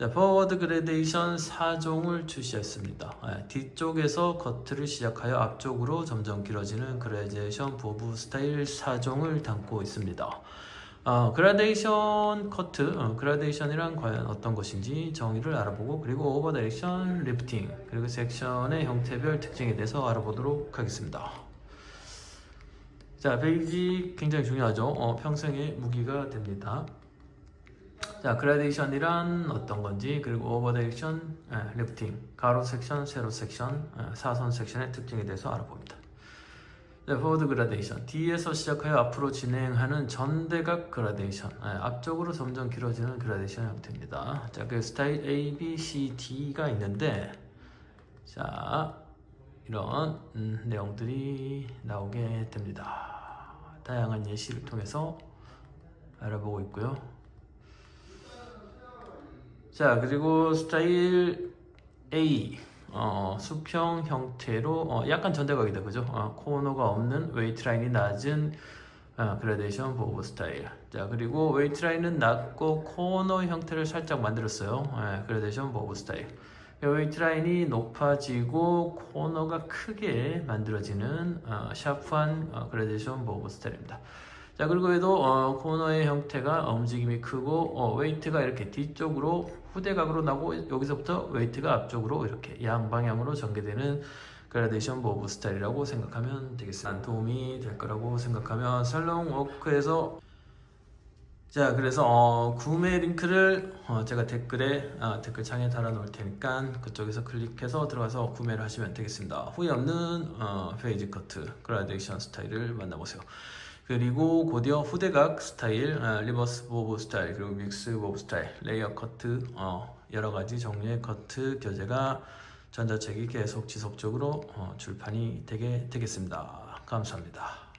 자, 포워드 그레데이션 4종을 출시했습니다. 예, 뒤쪽에서 커트를 시작하여 앞쪽으로 점점 길어지는 그레데이션 보브 스타일 4종을 담고 있습니다. 어, 그라데이션 커트, 어, 그라데이션이란 과연 어떤 것인지 정의를 알아보고 그리고 오버 다이렉션 리프팅 그리고 섹션의 형태별 특징에 대해서 알아보도록 하겠습니다. 자, 베이지 굉장히 중요하죠. 어, 평생의 무기가 됩니다. 자, 그라데이션이란 어떤 건지 그리고 오버 다이렉션 예, 리프팅 가로 섹션, 세로 섹션, 예, 사선 섹션의 특징에 대해서 알아봅니다. 네, 포워드 그라데이션 뒤에서 시작하여 앞으로 진행하는 전대각 그라데이션. 네, 앞쪽으로 점점 길어지는 그라데이션 형태입니다. 자, 그 스타일 A, B, C, D가 있는데 자 이런 음, 내용들이 나오게 됩니다. 다양한 예시를 통해서 알아보고 있고요 자 그리고 스타일 A 어, 수평 형태로 어, 약간 전대각이다 그죠? 어, 코너가 없는 웨이트 라인이 낮은 어, 그라데이션 보브 스타일. 자 그리고 웨이트 라인은 낮고 코너 형태를 살짝 만들었어요. 예, 그라데이션 보브 스타일. 웨이트 라인이 높아지고 코너가 크게 만들어지는 어, 샤프한 어, 그라데이션 보브 스타일입니다. 자 그리고 얘도 어, 코너의 형태가 움직임이 크고 어, 웨이트가 이렇게 뒤쪽으로 후대각으로 나고 여기서부터 웨이트가 앞쪽으로 이렇게 양방향으로 전개되는 그라데이션 보브 스타일이라고 생각하면 되겠습니다. 도움이 될 거라고 생각하면 살롱 워크에서 자 그래서 어, 구매 링크를 어, 제가 댓글에 아, 댓글창에 달아 놓을 테니까 그쪽에서 클릭해서 들어가서 구매를 하시면 되겠습니다 후회 없는 어, 페이지 커트 그라데이션 스타일을 만나보세요 그리고 곧이어 후대각 스타일, 아, 리버스 보브 스타일, 그리고 믹스 보브 스타일, 레이어 커트, 어, 여러 가지 종류의 커트 교재가 전자책이 계속 지속적으로 어, 출판이 되게 되겠습니다. 감사합니다.